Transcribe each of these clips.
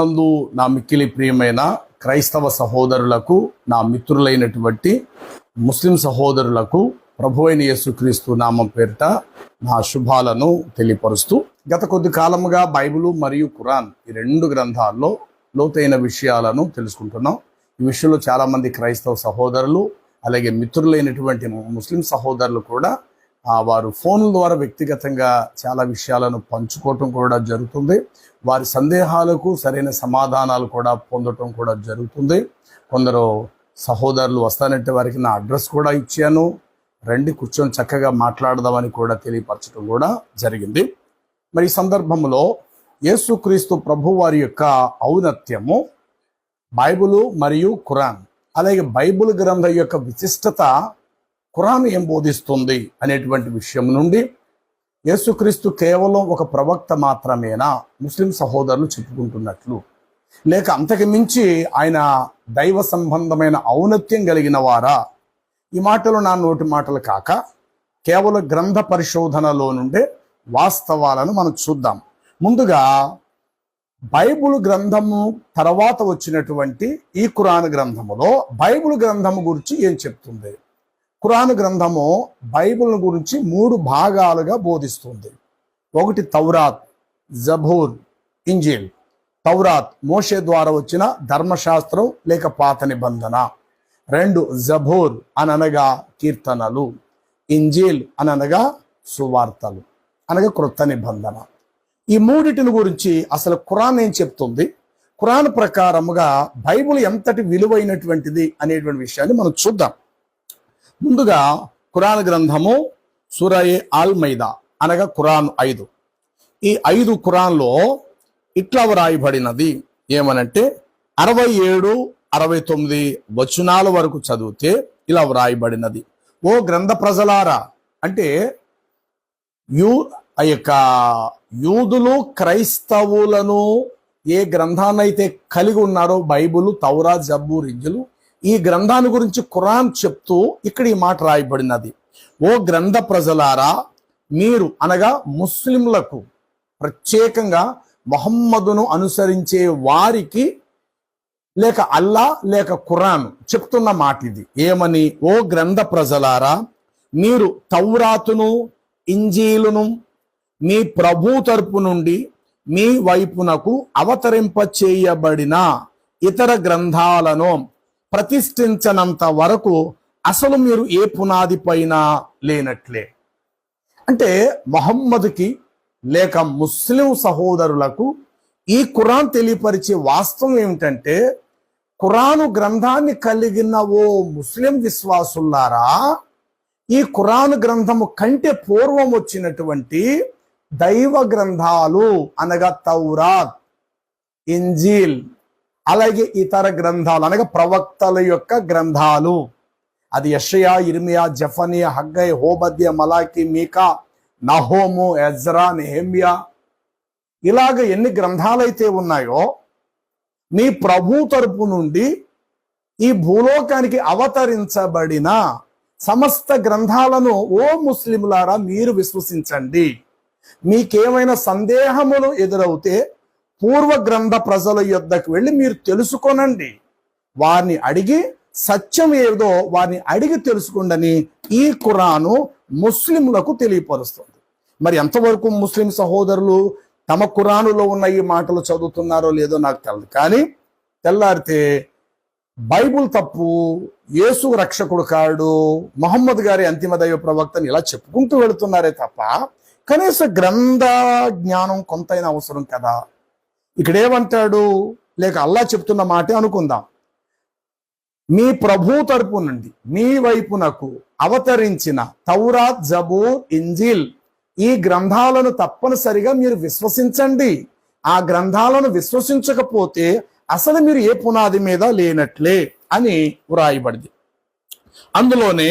నందు నా మిక్కిలి ప్రియమైన క్రైస్తవ సహోదరులకు నా మిత్రులైనటువంటి ముస్లిం సహోదరులకు ప్రభు అయిన యేసుక్రీస్తు నామం పేరిట నా శుభాలను తెలియపరుస్తూ గత కొద్ది కాలముగా బైబిలు మరియు ఖురాన్ ఈ రెండు గ్రంథాల్లో లోతైన విషయాలను తెలుసుకుంటున్నాం. ఈ విషయంలో చాలామంది క్రైస్తవ సహోదరులు అలాగే మిత్రులైనటువంటి ముస్లిం సహోదరులు కూడా వారు ఫోన్ల ద్వారా వ్యక్తిగతంగా చాలా విషయాలను పంచుకోవటం కూడా జరుగుతుంది. వారి సందేహాలకు సరైన సమాధానాలు కూడా పొందటం కూడా జరుగుతుంది. కొందరు సహోదరులు వస్తానంటే వారికి నా అడ్రస్ కూడా ఇచ్చాను. రండి కూర్చొని చక్కగా మాట్లాడదామని కూడా తెలియపరచడం కూడా జరిగింది. మరి ఈ సందర్భంలో యేసుక్రీస్తు ప్రభు వారి యొక్క ఔన్నత్యము బైబిలు మరియు ఖురాన్ అలాగే బైబిల్ గ్రంథం యొక్క విశిష్టత ఖురాన్ ఏం బోధిస్తుంది అనేటువంటి విషయం నుండి యేసుక్రీస్తు కేవలం ఒక ప్రవక్త మాత్రమేనా? ముస్లిం సహోదరులు చెప్పుకుంటున్నట్లు. లేక అంతకు మించి ఆయన దైవ సంబంధమైన ఔన్నత్యం కలిగిన వారా? ఈ మాటలు నా నోటి మాటలు కాక కేవలం గ్రంథ పరిశోధనలో నుండే వాస్తవాలను మనం చూద్దాం. ముందుగా బైబిల్ గ్రంథము తర్వాత వచ్చినటువంటి ఈ ఖురాన్ గ్రంథములో బైబిల్ గ్రంథము గురించి ఏం చెప్తుంది? ఖురాన్ గ్రంథము బైబిల్ గురించి మూడు భాగాలుగా బోధిస్తుంది. ఒకటి తౌరాత్ జబూర్ ఇంజిల్. తౌరాత్ మోషే ద్వారా వచ్చిన ధర్మశాస్త్రం లేక పాత నిబంధన. రెండు జబూర్ అనగా కీర్తనలు. ఇంజిల్ అనగా సువార్తలు. అనగా క్రొత్త నిబంధన. ఈ మూడిటిని గురించి అసలు ఖురాన్ ఏం చెప్తుంది? ఖురాన్ ప్రకారముగా బైబిల్ ఎంతటి విలువైనటువంటిది అనేటువంటి విషయాన్ని మనం చూద్దాం. ముందుగా ఖురాన్ గ్రంథము సురయే ఆల్ మైదా అనగా ఖురాన్ ఐదు. ఈ ఐదు ఖురాన్లో ఇట్లా వ్రాయబడినది ఏమనంటే అరవై ఏడు అరవై తొమ్మిది వచనాల వరకు చదివితే ఇలా వ్రాయబడినది ఓ గ్రంథ ప్రజలారా అంటే యూ ఆ యొక్క యూదులు క్రైస్తవులను ఏ గ్రంథాన్నైతే కలిగి ఉన్నారో బైబుల్ తౌరా జబ్బు ఇంజులు ఈ గ్రంథాన్ని గురించి ఖురాన్ చెప్తూ ఇక్కడ ఈ మాట రాయబడినది. ఓ గ్రంథ ప్రజలారా మీరు అనగా ముస్లింలకు ప్రత్యేకంగా మొహమ్మదును అనుసరించే వారికి లేక అల్లా లేక ఖురాన్ చెప్తున్న మాట ఇది. ఏమని? ఓ గ్రంథ ప్రజలారా మీరు తౌరాతును ఇంజీలును మీ ప్రభు తరపు నుండి మీ వైపునకు అవతరింప చేయబడిన ఇతర గ్రంథాలను ప్రతిష్ఠించనంత వరకు అసలు మీరు ఏ పునాది పైన లేనట్లే. అంటే మహమ్మద్కి లేక ముస్లిం సహోదరులకు ఈ ఖురాన్ తెలియపరిచే వాస్తవం ఏమిటంటే ఖురాను గ్రంథాన్ని కలిగిన ఓ ముస్లిం విశ్వాసులారా ఈ ఖురాన్ గ్రంథము కంటే పూర్వం వచ్చినటువంటి దైవ గ్రంథాలు అనగా తౌరాత్ ఇంజీల్ అలాగే ఇతర గ్రంథాలు అనగా ప్రవక్తల యొక్క గ్రంథాలు. అది యషయా ఇర్మియా జఫనియా హగ్గై హోబద్య మలాకి మీకా నహోము ఎజ్రా నెహమ్యా. ఇలాగ ఎన్ని గ్రంథాలైతే ఉన్నాయో మీ ప్రభు తరపు నుండి ఈ భూలోకానికి అవతరించబడిన సమస్త గ్రంథాలను ఓ ముస్లింలారా మీరు విశ్వసించండి. మీకేమైనా సందేహములు ఎదురవుతే పూర్వ గ్రంథ ప్రజల యొద్దకు వెళ్ళి మీరు తెలుసుకొనండి. వారిని అడిగి సత్యం ఏదో వారిని అడిగి తెలుసుకోండి ఈ ఖురాను ముస్లింలకు తెలియపరుస్తుంది. మరి ఎంతవరకు ముస్లిం సహోదరులు తమ ఖురానులో ఉన్న ఈ మాటలు చదువుతున్నారో లేదో నాకు తెలియదు కానీ తెల్లారితే బైబుల్ తప్పు యేసు రక్షకుడు కాడు మహమ్మద్ గారి అంతిమ దైవ ప్రవక్తని ఇలా చెప్పుకుంటూ వెళుతున్నారే తప్ప కనీస గ్రంథ జ్ఞానం కొంతైనా అవసరం కదా? ఇక్కడ ఏమంటాడు లేక అల్లా చెప్తున్న మాటే అనుకుందాం. మీ ప్రభు తరపు నుండి మీ వైపునకు అవతరించిన తౌరాత్ జబూర్ ఇంజిల్ ఈ గ్రంథాలను తప్పనిసరిగా మీరు విశ్వసించండి. ఆ గ్రంథాలను విశ్వసించకపోతే అసలు మీరు ఏ పునాది మీద లేనట్లే అని వ్రాయబడింది. అందులోనే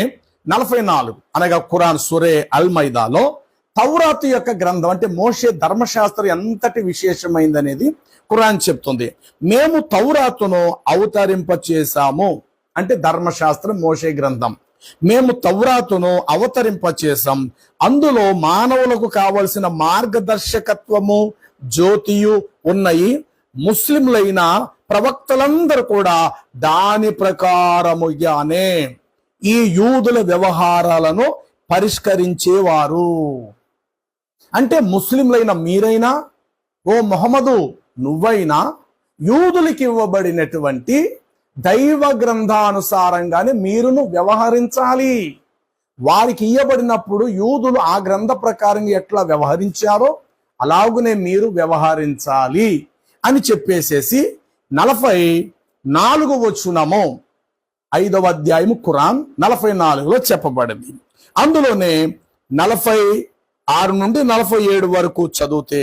నలభై నాలుగు అనగా ఖురాన్ సురే అల్ మైదాలో తౌరాతు యొక్క గ్రంథం అంటే మోషే ధర్మశాస్త్రం ఎంతటి విశేషమైందనేది ఖురాన్ చెప్తుంది. మేము తౌరాతును అవతరింప చేశాము అంటే ధర్మశాస్త్రం మోషే గ్రంథం. మేము తౌరాతును అవతరింప చేశాం అందులో మానవులకు కావలసిన మార్గదర్శకత్వము జ్యోతియు ఉన్నాయి. ముస్లింలైన ప్రవక్తలందరూ కూడా దాని ప్రకారముగానే ఈ యూదుల వ్యవహారాలను పరిష్కరించేవారు. అంటే ముస్లింలైన మీరైనా ఓ మొహమ్మదు నువ్వైనా యూదులకి ఇవ్వబడినటువంటి దైవ గ్రంథానుసారంగానే మీరును వ్యవహరించాలి. వారికి ఇయ్యబడినప్పుడు యూదులు ఆ గ్రంథ ప్రకారం ఎట్లా వ్యవహరించారో అలాగునే మీరు వ్యవహరించాలి అని చెప్పేసేసి నలభై నాలుగు వచ్చునము ఐదవ అధ్యాయము ఖురాన్ నలభై నాలుగులో చెప్పబడింది. అందులోనే నలభై ఆరు నుండి నలభై ఏడు వరకు చదివితే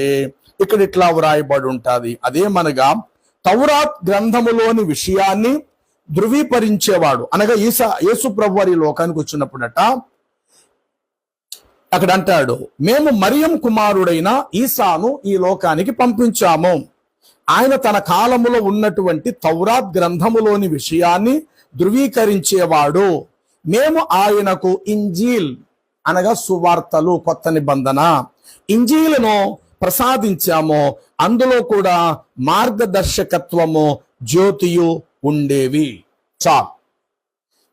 ఇక్కడ ఇట్లా వ్రాయబడి ఉంటుంది. అదేమనగా తౌరాత్ గ్రంథములోని విషయాన్ని ధృవీకరించేవాడు. అనగా ఈసా యేసు ప్రభు వారి లోకానికి వచ్చినప్పుడట అక్కడ అంటాడు మేము మరియం కుమారుడైన ఈసాను ఈ లోకానికి పంపించాము. ఆయన తన కాలములో ఉన్నటువంటి తౌరాత్ గ్రంథములోని విషయాన్ని ధృవీకరించేవాడు. మేము ఆయనకు ఇంజీల్ అనగా సువార్తలు కొత్త నిబంధన. ఇంజీలను ప్రసాదించాము అందులో కూడా మార్గదర్శకత్వము జ్యోతియు ఉండేవి. చాలు.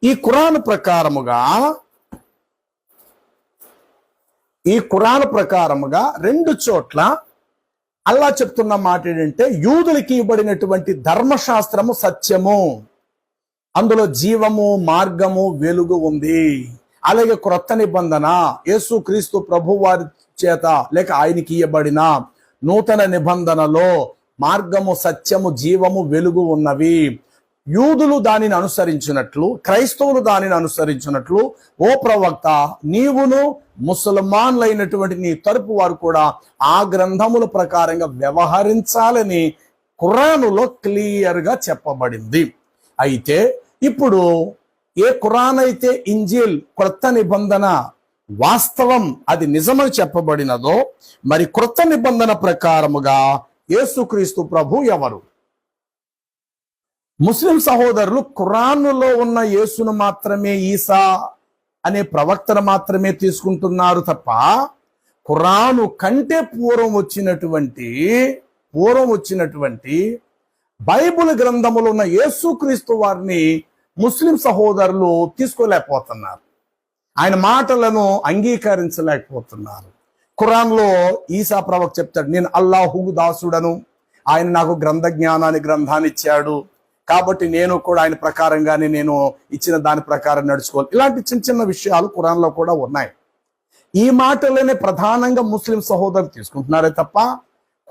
ఈ ఖురాన్ ప్రకారముగా ఈ ఖురాన్ ప్రకారముగా రెండు చోట్ల అల్లా చెప్తున్న మాట ఏంటంటే యూదులకి ఇవ్వబడినటువంటి ధర్మశాస్త్రము సత్యము. అందులో జీవము మార్గము వెలుగు ఉంది. అలాగే క్రొత్త నిబంధన యేసు క్రీస్తు ప్రభు వారి చేత లేక ఆయనకి ఇయ్యబడిన నూతన నిబంధనలో మార్గము సత్యము జీవము వెలుగు ఉన్నవి. యూదులు దానిని అనుసరించినట్లు క్రైస్తవులు దానిని అనుసరించినట్లు ఓ ప్రవక్త నీవును ముసల్మాన్లైనటువంటి నీ తరపు వారు కూడా ఆ గ్రంథముల ప్రకారంగా వ్యవహరించాలని ఖురానులో క్లియర్గా చెప్పబడింది. అయితే ఇప్పుడు ఏ ఖురాన్ అయితే ఇంజిల్ క్రొత్త నిబంధన వాస్తవం అది నిజమని చెప్పబడినదో మరి క్రొత్త నిబంధన ప్రకారముగా యేసుక్రీస్తు ప్రభు ఎవరు? ముస్లిం సహోదరులు ఖురాన్లో ఉన్న యేసును మాత్రమే ఈసా అనే ప్రవక్తను మాత్రమే తీసుకుంటున్నారు తప్ప ఖురాను కంటే పూర్వం వచ్చినటువంటి పూర్వం వచ్చినటువంటి బైబిల్ గ్రంథములో ఉన్న యేసుక్రీస్తు వారిని ముస్లిం సహోదరులు తీసుకోలేకపోతున్నారు. ఆయన మాటలను అంగీకరించలేకపోతున్నారు. ఖురాన్లో ఈసా ప్రవక్ చెప్తాడు నేను అల్లాహు దాసుడను ఆయన నాకు గ్రంథ జ్ఞానాన్ని గ్రంథాన్ని ఇచ్చాడు. కాబట్టి నేను కూడా ఆయన ప్రకారంగానే నేను ఇచ్చిన దాని ప్రకారం నడుచుకోవాలి. ఇలాంటి చిన్న చిన్న విషయాలు ఖురాన్లో కూడా ఉన్నాయి. ఈ మాటలనే ప్రధానంగా ముస్లిం సహోదరులు తీసుకుంటున్నారే తప్ప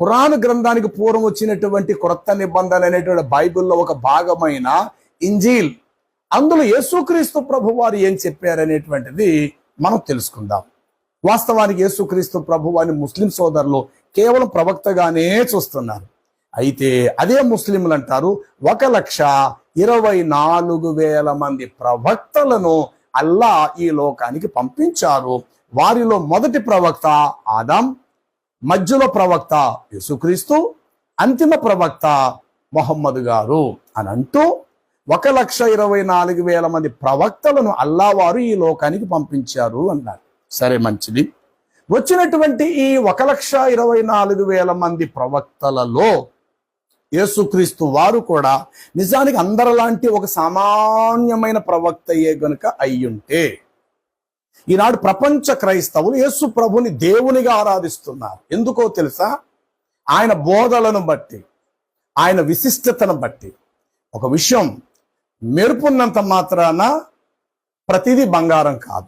ఖురాన్ గ్రంథానికి పూర్వం వచ్చినటువంటి క్రొత్త నిబంధన అనేటువంటి బైబిల్లో ఒక భాగమైన ఇంజీల్ అందులో యేసుక్రీస్తు ప్రభు వారు ఏం చెప్పారనేటువంటిది మనం తెలుసుకుందాం. వాస్తవానికి యేసుక్రీస్తు ప్రభు వారిని ముస్లిం సోదరులు కేవలం ప్రవక్తగానే చూస్తున్నారు. అయితే అదే ముస్లింలు అంటారు ఒక లక్ష ఇరవై నాలుగు వేల మంది ప్రవక్తలను అల్లా ఈ లోకానికి పంపించారు. వారిలో మొదటి ప్రవక్త ఆదాం మధ్యలో ప్రవక్త యేసుక్రీస్తు అంతిమ ప్రవక్త మొహమ్మద్ గారు అని అంటూ ఒక లక్ష ఇరవై నాలుగు వేల మంది ప్రవక్తలను అల్లావారు ఈ లోకానికి పంపించారు అన్నారు. సరే మంచిది. వచ్చినటువంటి ఈ ఒక లక్ష ఇరవై నాలుగు వేల మంది ప్రవక్తలలో యేసుక్రీస్తు వారు కూడా నిజానికి అందరిలాంటి ఒక సామాన్యమైన ప్రవక్తయే గనుక అయ్యుంటే ఈనాడు ప్రపంచ క్రైస్తవులు యేసు ప్రభుని దేవునిగా ఆరాధిస్తున్నారు. ఎందుకో తెలుసా? ఆయన బోధలను బట్టి ఆయన విశిష్టతను బట్టి. ఒక విషయం మెరుపున్నంత మాత్రాన ప్రతిదీ బంగారం కాదు.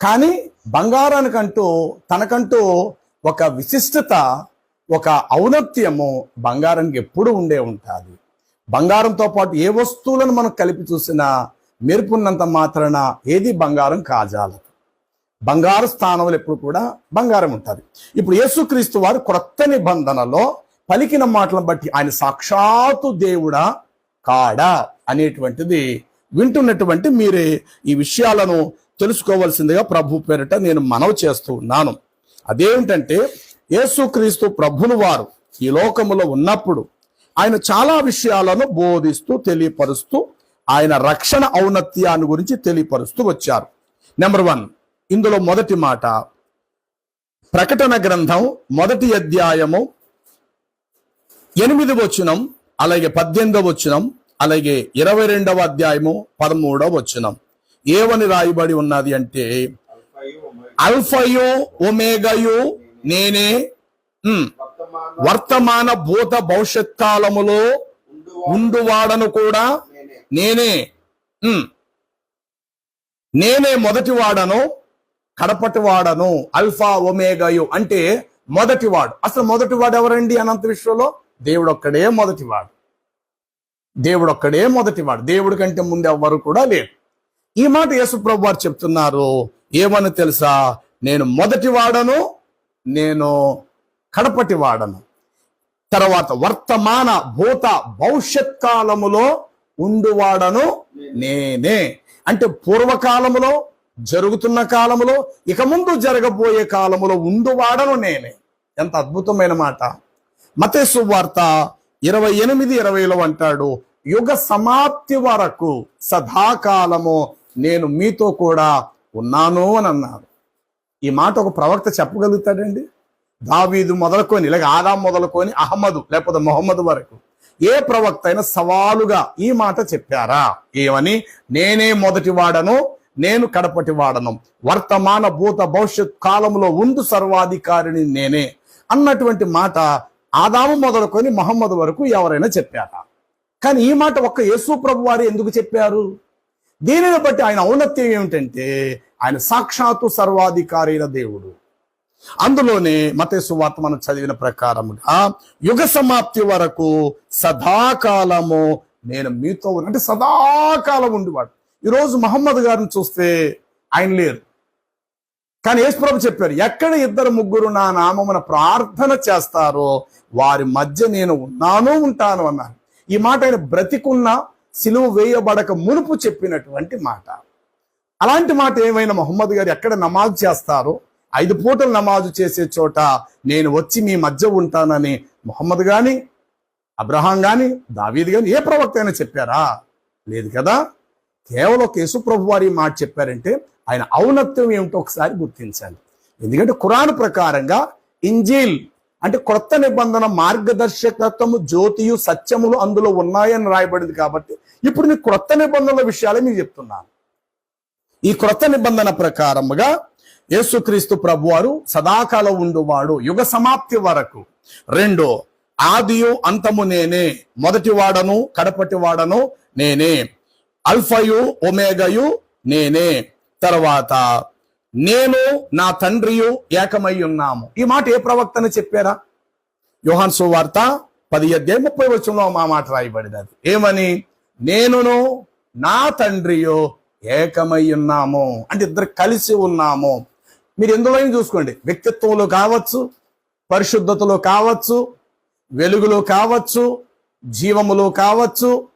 కానీ బంగారానికంటూ తనకంటూ ఒక విశిష్టత ఒక ఔన్నత్యము బంగారానికి ఎప్పుడు ఉండే ఉంటుంది. బంగారంతో పాటు ఏ వస్తువులను మనం కలిపి చూసినా మెరుపున్నంత మాత్రాన ఏది బంగారం కాజాలదు. బంగారు స్థానంలో ఎప్పుడు కూడా బంగారం ఉంటుంది. ఇప్పుడు యేసుక్రీస్తు వారు క్రొత్త నిబంధనలో పలికిన మాటలను బట్టి ఆయన సాక్షాత్తు దేవుడా కాడా? అనేటువంటిది వింటున్నటువంటి మీరే ఈ విషయాలను తెలుసుకోవాల్సిందిగా ప్రభు పేరిట నేను మనవి చేస్తూ ఉన్నాను. అదేమిటంటే యేసుక్రీస్తు ప్రభులు వారు ఈ లోకములో ఉన్నప్పుడు ఆయన చాలా విషయాలను బోధిస్తూ తెలియపరుస్తూ ఆయన రక్షణ ఔన్నత్యాన్ని గురించి తెలియపరుస్తూ వచ్చారు. నెంబర్ వన్ ఇందులో మొదటి మాట ప్రకటన గ్రంథం మొదటి అధ్యాయము ఎనిమిది వచనం అలాగే పద్దెనిమిదవ వచనం అలాగే ఇరవై రెండవ అధ్యాయము పదమూడవ వచనం. ఏమని రాయబడి ఉన్నది అంటే అల్ఫయో ఒమేగయు నేనే వర్తమాన భూత భవిష్యత్ కాలములో ఉండువాడను కూడా నేనే నేనే మొదటి వాడను కడపటి వాడను అల్ఫా ఒమేగయు అంటే మొదటివాడు. అసలు మొదటివాడు ఎవరండి అనంత విశ్వంలో? దేవుడు ఒక్కడే మొదటివాడు. దేవుడు ఒక్కడే మొదటివాడు. దేవుడి కంటే ముందు ఎవ్వరు కూడా లేరు. ఈ మాట యేసుప్రభు వారు చెప్తున్నారు. ఏమని తెలుసా? నేను మొదటి వాడను నేను కడపటి వాడను తర్వాత వర్తమాన భూత భవిష్యత్ కాలములో ఉండువాడను నేనే. అంటే పూర్వకాలములో జరుగుతున్న కాలములో ఇక ముందు జరగబోయే కాలములో ఉండువాడను నేనే. ఎంత అద్భుతమైన మాట. మతేసు వార్త ఇరవై ఎనిమిది ఇరవైలో అంటాడు యుగ సమాప్తి వరకు సదాకాలము నేను మీతో కూడా ఉన్నాను అని అన్నారు. ఈ మాట ఒక ప్రవక్త చెప్పగలుగుతాడండి? దావీదు మొదలుకొని లేక ఆదాం మొదలుకొని అహమ్మదు లేకపోతే మొహమ్మద్ వరకు ఏ ప్రవక్త అయినా సవాలుగా ఈ మాట చెప్పారా? ఏమని? నేనే మొదటి వాడను నేను కడపటి వాడను. వర్తమాన భూత భవిష్యత్ కాలంలో ఉండు సర్వాధికారిని నేనే అన్నటువంటి మాట ఆదాము మొదలుకొని మహమ్మద్ వరకు ఎవరైనా చెప్పారా? కానీ ఈ మాట ఒక్క యేసు ప్రభు వారు ఎందుకు చెప్పారు? దీనిని బట్టి ఆయన ఔన్నత్యం ఏమిటంటే ఆయన సాక్షాత్తు సర్వాధికారి అయిన దేవుడు. అందులోనే మతేసు వార్త మనం చదివిన ప్రకారముగా యుగ సమాప్తి వరకు సదాకాలము నేను మీతో ఉన్న అంటే సదాకాలం ఉండేవాడు. ఈరోజు మహమ్మద్ గారిని చూస్తే ఆయన లేరు. కానీ యేసుప్రభు చెప్పారు ఎక్కడ ఇద్దరు ముగ్గురు నా నామమున ప్రార్థన చేస్తారో వారి మధ్య నేను ఉన్నాను ఉంటాను అన్నారు. ఈ మాట ఆయన బ్రతికున్న సిలువ వేయబడక మునుపు చెప్పినటువంటి మాట. అలాంటి మాట ఏమైనా మొహమ్మద్ గారు ఎక్కడ నమాజ్ చేస్తారో ఐదు పూటలు నమాజు చేసే చోట నేను వచ్చి మీ మధ్య ఉంటానని మొహమ్మద్ గాని అబ్రహాం గాని దావీద్ గాని ఏ ప్రవక్త అయినా చెప్పారా? లేదు కదా? కేవలం ఒక యేసుప్రభు వారి మాట చెప్పారంటే ఆయన ఔన్నత్యం ఏమిటో ఒకసారి గుర్తించాలి. ఎందుకంటే ఖురాన్ ప్రకారంగా ఇంజీల్ అంటే కొత్త నిబంధన మార్గదర్శకత్వము జ్యోతియు సత్యములు అందులో ఉన్నాయని రాయబడింది కాబట్టి ఇప్పుడు నేను క్రొత్త నిబంధనల విషయాలే మీకు చెప్తున్నాను. ఈ క్రొత్త నిబంధన ప్రకారముగా యేసుక్రీస్తు ప్రభువారు సదాకాలం ఉండువాడు. యుగ సమాప్తి వరకు. రెండు ఆదియు అంతము నేనే. మొదటి వాడను కడపటి వాడను నేనే. అల్ఫయు ఒమేగయు నేనే. తర్వాత నేను నా తండ్రియు ఏకమై ఉన్నాము. ఈ మాట ఏ ప్రవక్తను చెప్పారా? యోహాన్ సువార్త పది అధ్యాయం ముప్పై వచ్చంలో మా మాట రాయబడింది అది ఏమని? నేనును నా తండ్రియు ఏకమై ఉన్నాము. అంటే ఇద్దరు కలిసి ఉన్నాము. మీరు ఎందులో చూసుకోండి. వ్యక్తిత్వంలో కావచ్చు పరిశుద్ధతలో కావచ్చు వెలుగులో కావచ్చు జీవములో కావచ్చు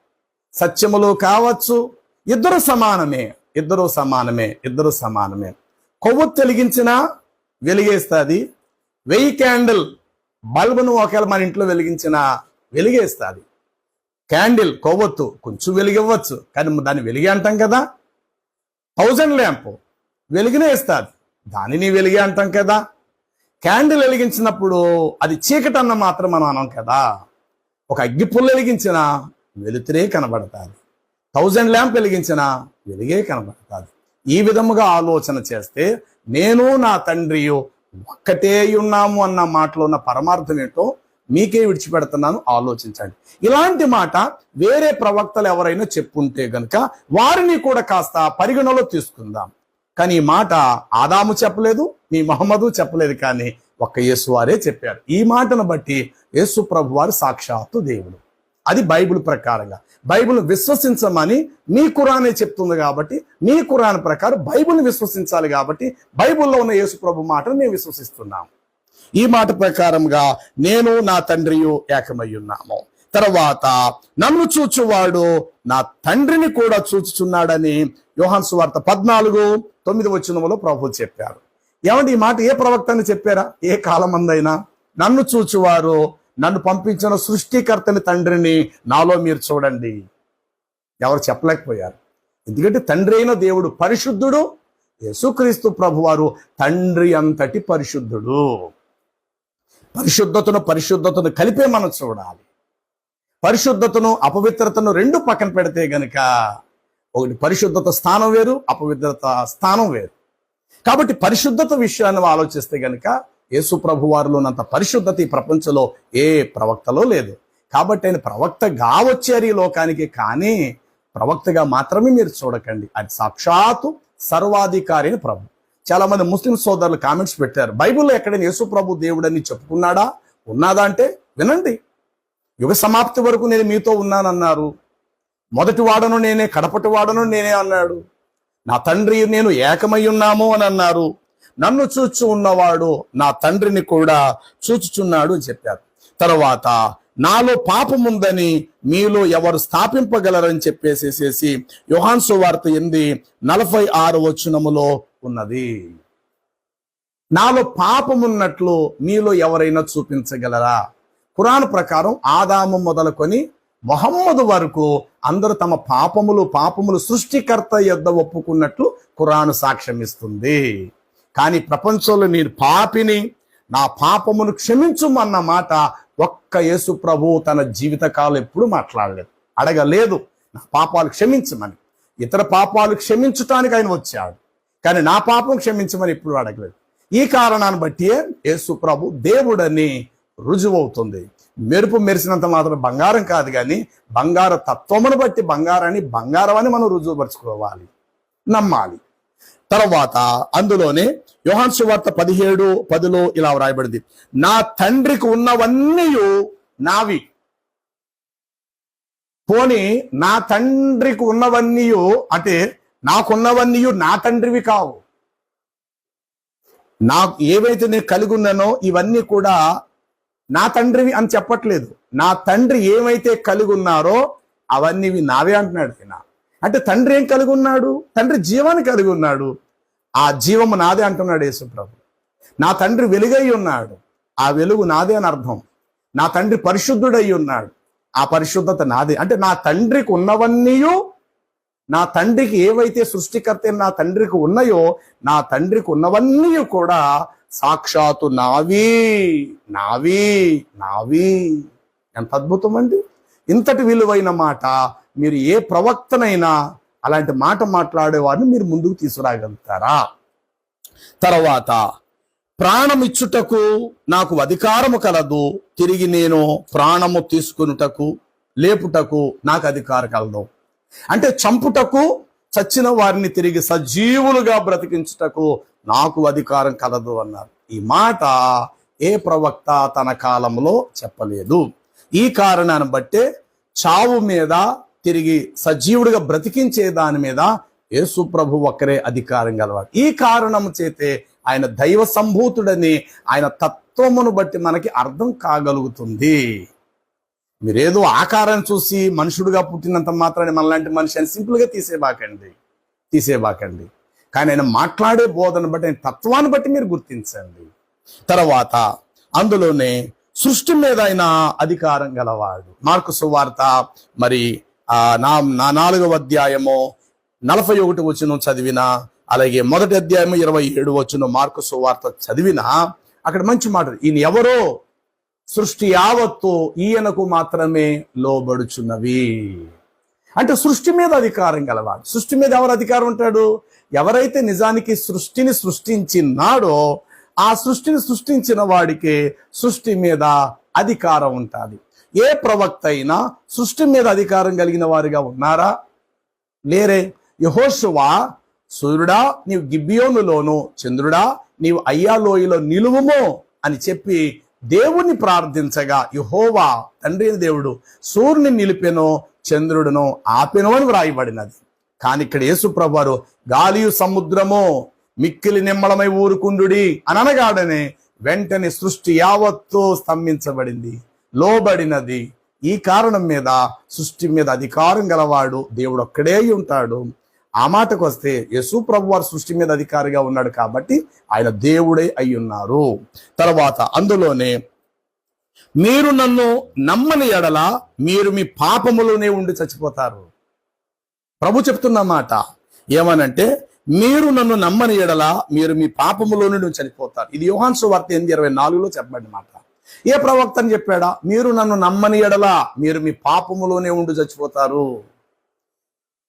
సత్యములో కావచ్చు. ఇద్దరు సమానమే. ఇద్దరు సమానమే. ఇద్దరు సమానమే. కొవ్వొత్తు వెలిగించినా వెలిగేస్తుంది. వెయ్యి క్యాండిల్ బల్బును ఒకవేళ మన ఇంట్లో వెలిగించిన వెలిగేస్తుంది. క్యాండిల్ కొవ్వొత్తు కొంచెం వెలిగివ్వచ్చు కానీ దాన్ని వెలిగి అంటాం కదా. థౌజండ్ ల్యాంప్ వెలిగినే ఇస్తుంది దానిని వెలిగి అంటాం కదా. క్యాండిల్ వెలిగించినప్పుడు అది చీకటన్న మాత్రం మనం అనం కదా. ఒక అగ్గి పుల్ల వెలిగించిన వెలుతురే కనబడతాది. థౌజండ్ ల్యాంప్ వెలిగించిన వెలిగే కనబడతాది. ఈ విధముగా ఆలోచన చేస్తే నేను నా తండ్రియు ఒక్కటే ఉన్నాము అన్న మాటలో ఉన్న పరమార్థం ఏంటో మీకే విడిచిపెడుతున్నాను ఆలోచించండి. ఇలాంటి మాట వేరే ప్రవక్తలు ఎవరైనా చెప్పుంటే గనక వారిని కూడా కాస్త పరిగణలో తీసుకుందాం. కానీ ఈ మాట ఆదాము చెప్పలేదు మీ మహమ్మదు చెప్పలేదు కానీ ఒక్క యేసు వారే చెప్పారు. ఈ మాటను బట్టి యేసు ప్రభు వారు సాక్షాత్తు దేవుడు. అది బైబిల్ ప్రకారంగా. బైబిల్ విశ్వసించమని మీ కురానే చెప్తుంది కాబట్టి మీ కురాన్ ప్రకారం బైబిల్ని విశ్వసించాలి కాబట్టి బైబిల్లో ఉన్న యేసు ప్రభు మాటను మేము విశ్వసిస్తున్నాం. ఈ మాట ప్రకారంగా నేను నా తండ్రియు ఏకమై ఉన్నాము తర్వాత నన్ను చూచువాడు నా తండ్రిని కూడా చూచుచున్నాడని యోహాన్ సువార్త పద్నాలుగు తొమ్మిది వచ్చినములో ప్రభు చెప్పారు. ఏమంటే ఈ మాట ఏ ప్రవక్తని చెప్పారా? ఏ కాలమందైనా? నన్ను చూచువారు నన్ను పంపించిన సృష్టికర్తని తండ్రిని నాలో మీరు చూడండి. ఎవరు చెప్పలేకపోయారు. ఎందుకంటే తండ్రి అయిన దేవుడు పరిశుద్ధుడు యేసుక్రీస్తు ప్రభువారు తండ్రి అంతటి పరిశుద్ధుడు. పరిశుద్ధతను పరిశుద్ధతను కలిపే మనం చూడాలి. పరిశుద్ధతను అపవిత్రతను రెండు పక్కన పెడితే గనక ఒకటి పరిశుద్ధత స్థానం వేరు అపవిత్రత స్థానం వేరు. కాబట్టి పరిశుద్ధత విషయాన్ని ఆలోచిస్తే గనక యేసు ప్రభు వారిలో ఉన్నంత పరిశుద్ధత ఈ ప్రపంచంలో ఏ ప్రవక్తలో లేదు. కాబట్టి ఆయన ప్రవక్తగా వచ్చారు ఈ లోకానికి కానీ ప్రవక్తగా మాత్రమే మీరు చూడకండి. అది సాక్షాత్తు సర్వాధికారిని ప్రభు. చాలా మంది ముస్లిం సోదరులు కామెంట్స్ పెట్టారు. బైబిల్లో ఎక్కడైనా యేసు ప్రభు దేవుడని చెప్పుకున్నాడా? ఉన్నాదా అంటే వినండి. యుగ సమాప్తి వరకు నేను మీతో ఉన్నానన్నారు. మొదటి వాడను నేనే కడపటి వాడను నేనే అన్నాడు. నా తండ్రి నేను ఏకమై ఉన్నాము అని అన్నారు. నన్ను చూచు ఉన్నవాడు నా తండ్రిని కూడా చూచుచున్నాడు అని చెప్పారు. తర్వాత నాలో పాపముందని మీలో ఎవరు స్థాపింపగలరని చెప్పేసేసేసి యుహాన్సు వార్త ఎంది నలభై ఆరు వచనములో ఉన్నది. నాలో పాపమున్నట్లు మీలో ఎవరైనా చూపించగలరా? ఖురాన్ ప్రకారం ఆదాము మొదలుకొని మొహమ్మదు వరకు అందరూ తమ పాపములు పాపములు సృష్టికర్త యొద్ద ఒప్పుకున్నట్లు ఖురాను సాక్ష్యమిస్తుంది. కానీ ప్రపంచంలో నేను పాపిని నా పాపమును క్షమించుమన్న మాట ఒక్క యేసు ప్రభు తన జీవితకాలం ఎప్పుడు మాట్లాడలేదు. అడగలేదు. నా పాపాలు క్షమించమని. ఇతర పాపాలు క్షమించటానికి ఆయన వచ్చాడు. కానీ నా పాపం క్షమించమని ఎప్పుడు అడగలేదు. ఈ కారణాన్ని బట్టియే యేసు ప్రభు దేవుడని రుజువవుతుంది. మెరుపు మెరిసినంత మాత్రం బంగారం కాదు కానీ బంగార తత్వమును బట్టి బంగారాన్ని బంగారం అని మనం రుజువుపరుచుకోవాలి. నమ్మాలి. తర్వాత అందులోనే యోహాన్ సువార్త పదిహేడు పదిలో ఇలా వ్రాయబడింది. నా తండ్రికి ఉన్నవన్నీ నావి. పోని నా తండ్రికి ఉన్నవన్నీ అంటే నాకున్నవన్నీ నా తండ్రివి కావు. నాకు ఏవైతే నేను కలిగి ఉన్నానో ఇవన్నీ కూడా నా తండ్రివి అని చెప్పట్లేదు. నా తండ్రి ఏమైతే కలిగి ఉన్నారో అవన్నీ నావే అంటున్నాడు ఆయన. అంటే తండ్రి ఏం కలిగి ఉన్నాడు? తండ్రి జీవాన్ని కలిగి ఉన్నాడు. ఆ జీవము నాదే అంటున్నాడు యేసుప్రభు. నా తండ్రి వెలుగై ఉన్నాడు. ఆ వెలుగు నాదే అని అర్థం. నా తండ్రి పరిశుద్ధుడై ఉన్నాడు. ఆ పరిశుద్ధత నాదే. అంటే నా తండ్రికి ఉన్నవన్నీయు నా తండ్రికి ఏవైతే సృష్టికర్త నా తండ్రికి ఉన్నాయో నా తండ్రికి ఉన్నవన్నీ కూడా సాక్షాత్తు నావి నావి నావి. ఎంత అద్భుతం అండి ఇంతటి విలువైన మాట మీరు ఏ ప్రవక్తనైనా అలాంటి మాట మాట్లాడేవారిని మీరు ముందుకు తీసుకురాగలుగుతారా? తర్వాత ప్రాణం ఇచ్చుటకు నాకు అధికారము కలదు తిరిగి నేను ప్రాణము తీసుకునుటకు లేపుటకు నాకు అధికారం కలదు. అంటే చంపుటకు చచ్చిన వారిని తిరిగి సజీవులుగా బ్రతికించుటకు నాకు అధికారం కలదు అన్నారు. ఈ మాట ఏ ప్రవక్త తన కాలంలో చెప్పలేదు. ఈ కారణాన్ని బట్టే చావు మీద తిరిగి సజీవుడిగా బ్రతికించే దాని మీద యేసు ప్రభు ఒక్కరే అధికారం గలవాడు. ఈ కారణం చేతే ఆయన దైవ సంభూతుడని ఆయన తత్వమును బట్టి మనకి అర్థం కాగలుగుతుంది. మీరేదో ఆకారం చూసి మనుషుడుగా పుట్టినంత మాత్రాన్ని మనలాంటి మనిషి అని సింపుల్గా తీసేబాకండి. తీసేబాకండి. కానీ ఆయన మాట్లాడే బోధన బట్టి ఆయన తత్వాన్ని బట్టి మీరు గుర్తించండి. తర్వాత అందులోనే సృష్టి మీద ఆయన అధికారం గలవాడు. మార్కు సువార్త మరి నా నా నాలుగవ అధ్యాయము నలభై ఒకటి వచ్చిన చదివిన అలాగే మొదటి అధ్యాయము ఇరవై ఏడు వచ్చిన మార్కు సువార్త చదివిన అక్కడ మంచి మాట ఈయన ఎవరో? సృష్టి యావత్తు ఈయనకు మాత్రమే లోబడుచున్నవి. అంటే సృష్టి మీద అధికారం గలవాడు. సృష్టి మీద ఎవరు అధికారం ఉంటాడు? ఎవరైతే నిజానికి సృష్టిని సృష్టించినాడో ఆ సృష్టిని సృష్టించిన వాడికి సృష్టి మీద అధికారం ఉంటుంది. ఏ ప్రవక్త అయినా సృష్టి మీద అధికారం కలిగిన వారిగా ఉన్నారా? లేరే. యహోశువా సూర్యుడా నీవు గిబ్బియోనులోను చంద్రుడా నీవు అయ్యాలోయలో నిలువుమో అని చెప్పి దేవుణ్ణి ప్రార్థించగా యహోవా తండ్రి దేవుడు సూర్యుని నిలిపెను చంద్రుడును ఆపెను అని వ్రాయబడినది. కానీ ఇక్కడ యేసుప్రభు వారు గాలియు సముద్రము మిక్కిలి నిమ్మలమై ఊరుకుండుడి అని అనగాడనే వెంటనే సృష్టి యావత్తు స్తంభించబడింది. లోబడినది. ఈ కారణం మీద సృష్టి మీద అధికారం గలవాడు దేవుడు ఒక్కడే అయి ఉంటాడు. ఆ మాటకు వస్తే యశు ప్రభు వారు సృష్టి మీద అధికారిగా ఉన్నాడు కాబట్టి ఆయన దేవుడే అయి ఉన్నారు తర్వాత అందులోనే మీరు నన్ను నమ్మని ఎడల మీరు మీ పాపములోనే ఉండి చచ్చిపోతారు. ప్రభు చెప్తున్న మాట ఏమనంటే మీరు నన్ను నమ్మని ఎడల మీరు మీ పాపములో నుండి చనిపోతారు. ఇది యోహాన్సు వార్త ఎనిమిది ఇరవై నాలుగులో చెప్పబడిన మాట. ఏ ప్రవక్త అని చెప్పాడా? మీరు నన్ను నమ్మని ఎడలా మీరు మీ పాపములోనే ఉండి చచ్చిపోతారు.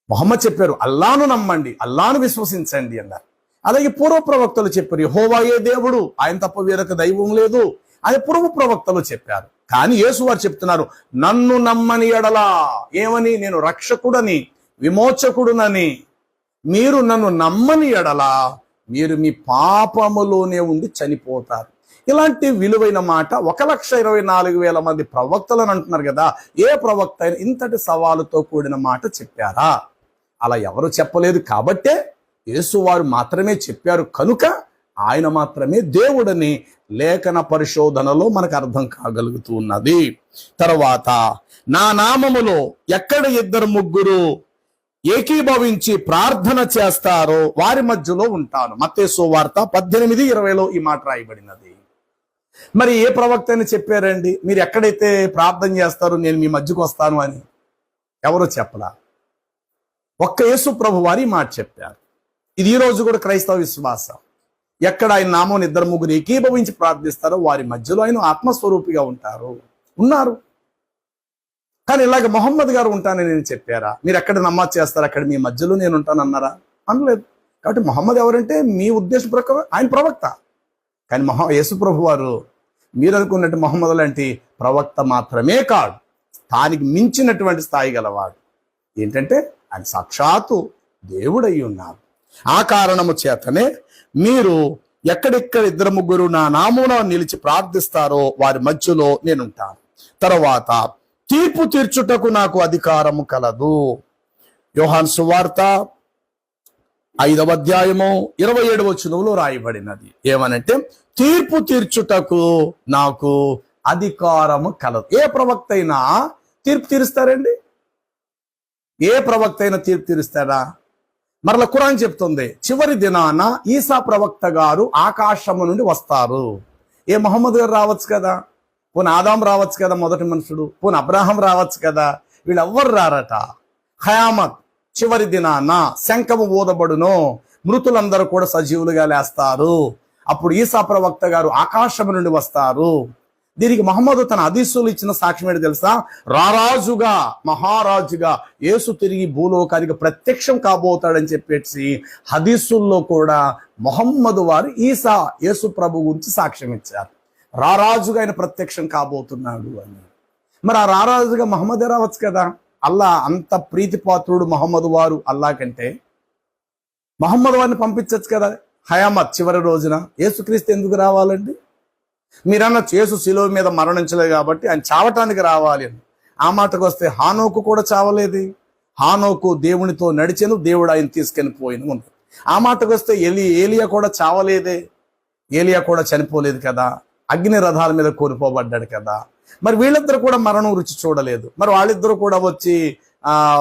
మొహమ్మద్ చెప్పారు అల్లాను నమ్మండి అల్లాను విశ్వసించండి అన్నారు. అలాగే పూర్వ ప్రవక్తలు చెప్పారు హోవాయే దేవుడు? ఆయన తప్ప వేరొక దైవం లేదు అని పూర్వ ప్రవక్తలు చెప్పారు. కానీ యేసు వారు చెప్తున్నారు నన్ను నమ్మని ఎడలా ఏమని? నేను రక్షకుడని విమోచకుడునని. మీరు నన్ను నమ్మని ఎడలా మీరు మీ పాపములోనే ఉండి చనిపోతారు. ఇలాంటి విలువైన మాట ఒక లక్ష ఇరవై నాలుగు వేల మంది ప్రవక్తలను అంటున్నారు కదా ఏ ప్రవక్త అయినా ఇంతటి సవాలుతో కూడిన మాట చెప్పారా? అలా ఎవరు చెప్పలేదు కాబట్టే యేసువారు మాత్రమే చెప్పారు. కనుక ఆయన మాత్రమే దేవుడని లేఖన పరిశోధనలో మనకు అర్థం కాగలుగుతూ ఉన్నది. తర్వాత నా నామములో ఎక్కడ ఇద్దరు ముగ్గురు ఏకీభవించి ప్రార్థన చేస్తారో వారి మధ్యలో ఉంటాను. మత్తేసు వార్త పద్దెనిమిది ఇరవైలో ఈ మాట రాయబడినది. మరి ఏ ప్రవక్త అని చెప్పారండి? మీరు ఎక్కడైతే ప్రార్థన చేస్తారో నేను మీ మధ్యకు వస్తాను అని ఎవరో చెప్పలా? ఒక్క యేసు ప్రభు వారి మాట చెప్పారు. ఇది ఈ రోజు కూడా క్రైస్తవ విశ్వాసం. ఎక్కడ ఆయన నామం ఇద్దరు ముగ్గురు ఏకీభవించి ప్రార్థిస్తారో వారి మధ్యలో ఆయన ఆత్మస్వరూపిగా ఉంటారు. ఉన్నారు. కానీ ఇలాగ మొహమ్మద్ గారు ఉంటానని నేను చెప్పారా? మీరు ఎక్కడ నమాజ్ చేస్తారు? అక్కడ మీ మధ్యలో నేను ఉంటాను అన్నారా అనలేదు. కాబట్టి మొహమ్మద్ ఎవరంటే మీ ఉద్దేశం ప్రకారం ఆయన ప్రవక్త. కానీ మహా యేసుప్రభు వారు మీరు అనుకున్నట్టు మొహమ్మద్ లాంటి ప్రవక్త మాత్రమే కాడు. తానికి మించినటువంటి స్థాయి గలవాడు. ఏంటంటే ఆయన సాక్షాత్తు దేవుడయి ఉన్నారు ఆ కారణము చేతనే మీరు ఎక్కడెక్కడ ఇద్దరు ముగ్గురు నా నామూన నిలిచి ప్రార్థిస్తారో వారి మధ్యలో నేనుంటాను. తర్వాత తీర్పు తీర్చుటకు నాకు అధికారము కలదు. యోహాన్ సువార్త ఐదవ అధ్యాయము ఇరవై ఏడవ వచనంలో రాయబడినది. ఏమనంటే తీర్పు తీర్చుటకు నాకు అధికారము కలదు. ఏ ప్రవక్త అయినా తీర్పు తీరుస్తారండి? ఏ ప్రవక్త అయినా తీర్పు తీరుస్తారా మరల కురాన్ చెప్తుంది చివరి దినాన ఈసా ప్రవక్త గారు ఆకాశము నుండి వస్తారు. ఏ మహమ్మద్ గారు రావచ్చు కదా? పోనీ ఆదాం రావచ్చు కదా మొదటి మనుషుడు? పోనీ అబ్రాహం రావచ్చు కదా? వీళ్ళెవ్వరు రారట? ఖయామత్ చివరి దినాన శంఖము ఊదబడును. మృతులందరూ కూడా సజీవులుగా లేస్తారు. అప్పుడు ఈసా ప్రవక్త గారు ఆకాశం నుండి వస్తారు. దీనికి మహమ్మదు తన అదీసులు ఇచ్చిన సాక్ష్యం ఏంటి తెలుసా? రారాజుగా మహారాజుగా యేసు తిరిగి భూలోకానికి ప్రత్యక్షం కాబోతాడని చెప్పేసి హదీసుల్లో కూడా మొహమ్మదు వారు ఈసా యేసు ప్రభు గురించి సాక్ష్యం ఇచ్చారు. రారాజుగా ఆయన ప్రత్యక్షం కాబోతున్నాడు అని. మరి ఆ రారాజుగా మహమ్మదే రావచ్చు కదా? అల్లా అంత ప్రీతిపాత్రుడు మహమ్మద్ వారు అల్లా కంటే. మహమ్మద్ వారిని పంపించవచ్చు కదా? హయామత్ చివరి రోజున యేసుక్రీస్తు ఎందుకు రావాలండి? మీరన్న యేసు శిలువ మీద మరణించలేదు కాబట్టి ఆయన చావటానికి రావాలి అని. ఆ మాటకు వస్తే హానోకు కూడా చావలేదు. హానోకు దేవునితో నడిచెను దేవుడు ఆయన తీసుకెళ్ళి పోయిన ఉంది ఆ మాటకు వస్తే ఎలి ఏలియా కూడా చావలేదే. ఏలియా కూడా చనిపోలేదు కదా. అగ్ని రథాల మీద కోల్పోబడ్డాడు కదా. మరి వీళ్ళిద్దరు కూడా మరణం రుచి చూడలేదు. మరి వాళ్ళిద్దరూ కూడా వచ్చి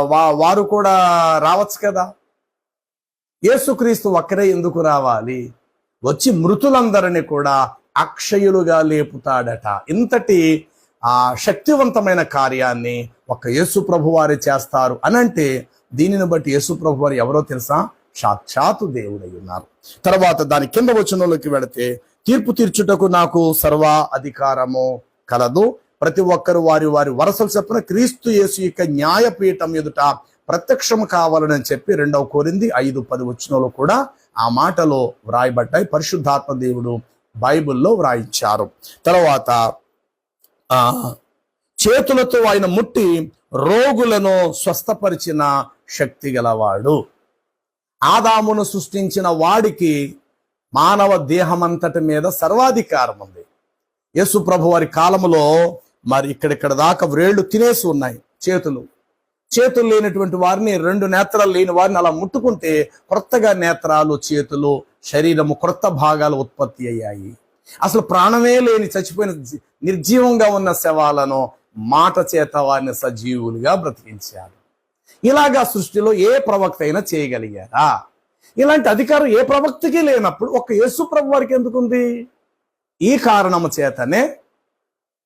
వా- వారు కూడా రావచ్చు కదా. యేసుక్రీస్తు ఒక్కరే ఎందుకు రావాలి? వచ్చి మృతులందరినీ కూడా అక్షయులుగా లేపుతాడట. ఇంతటి ఆ శక్తివంతమైన కార్యాన్ని ఒక యేసు ప్రభు చేస్తారు చేస్తారు అంటే దీనిని బట్టి యేసు ప్రభు వారు ఎవరో తెలుసా? సాక్షాత్తు దేవుడై ఉన్నారు. తర్వాత దాని కింద వచనంలోకి వెళితే తీర్పు తీర్చుటకు నాకు సర్వ అధికారము కలదు. ప్రతి ఒక్కరు వారి వారి వరసలు చెప్పిన క్రీస్తు యేసు యొక్క న్యాయపీఠం ఎదుట ప్రత్యక్షం కావాలని చెప్పి రెండవ కోరింది ఐదు పది వచ్చినలో కూడా ఆ మాటలో వ్రాయబడ్డాయి. పరిశుద్ధాత్మ దేవుడు బైబిల్లో వ్రాయించారు. తర్వాత చేతులతో ఆయన ముట్టి రోగులను స్వస్థపరిచిన శక్తి గలవాడు. ఆదామును సృష్టించిన వాడికి మానవ దేహమంతటి మీద సర్వాధికారం ఉంది. యేసు ప్రభు వారి కాలంలో మరి ఇక్కడిక్కడ దాకా వ్రేళ్ళు తినేసి ఉన్నాయి చేతులు. చేతులు లేనటువంటి వారిని రెండు నేత్రాలు లేని వారిని అలా ముట్టుకుంటే కొత్తగా నేత్రాలు చేతులు శరీరము క్రొత్త భాగాలు ఉత్పత్తి అయ్యాయి. అసలు ప్రాణమే లేని చచ్చిపోయిన నిర్జీవంగా ఉన్న శవాలను మాట చేత వారిని సజీవులుగా బ్రతికించారు. ఇలాగా సృష్టిలో ఏ ప్రవక్త అయినా చేయగలిగారా? ఇలాంటి అధికారం ఏ ప్రవక్తకి లేనప్పుడు ఒక యేసు ప్రభు వారికి ఎందుకుంది? ఈ కారణము చేతనే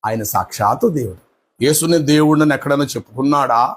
ఆయన సాక్షాత్తు దేవుడు. యేసుని దేవుడిని ఎక్కడైనా చెప్పుకున్నాడా?